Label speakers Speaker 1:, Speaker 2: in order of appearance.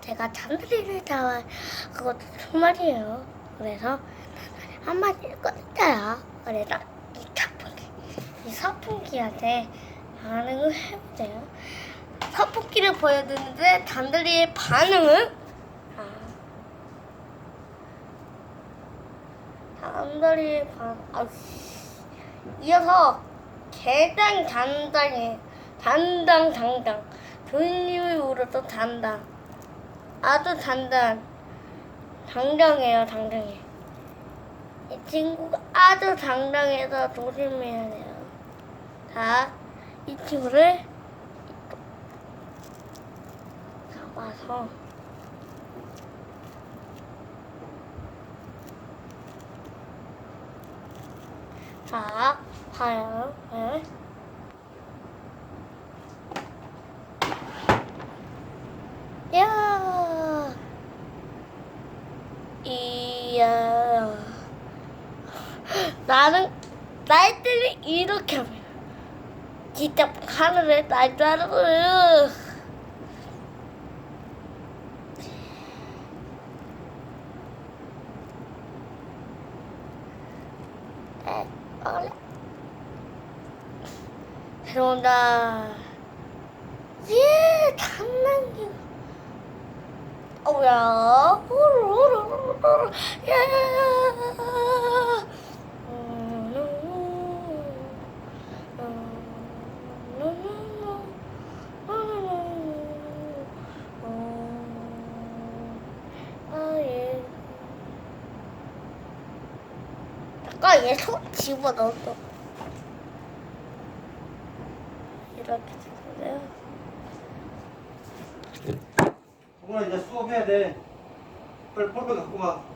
Speaker 1: 제가 잔소리를 다 그것도 정말이에요. 그래서 한마디를 꺼냈어요. 그래서 이 사풍기, 이 사풍기한테 반응을 해보세요. 사풍기를 보여드는데 잔소리의 반응은 아, 잔소리의 반, 아, 이어서 개당 단당해 단당 당당 교수님을 울어서 단당 아주 단단. 당당해요 당당해. 이 친구가 아주 당당해서 조심해야 돼요. 자 이 친구를 잡아서 자 봐요 네. 야, 이 야, 나는 날 때는 이렇게 하면 진짜 하늘에 날 따르고요. 에, 먹을래? 들어온다. 예, 장난기. 어우야. 아, 예. 얘손 집어넣었어. 이렇게 되세요.
Speaker 2: 성훈아 이제 수업해야 돼. 빨리 펄펄 갖고 와.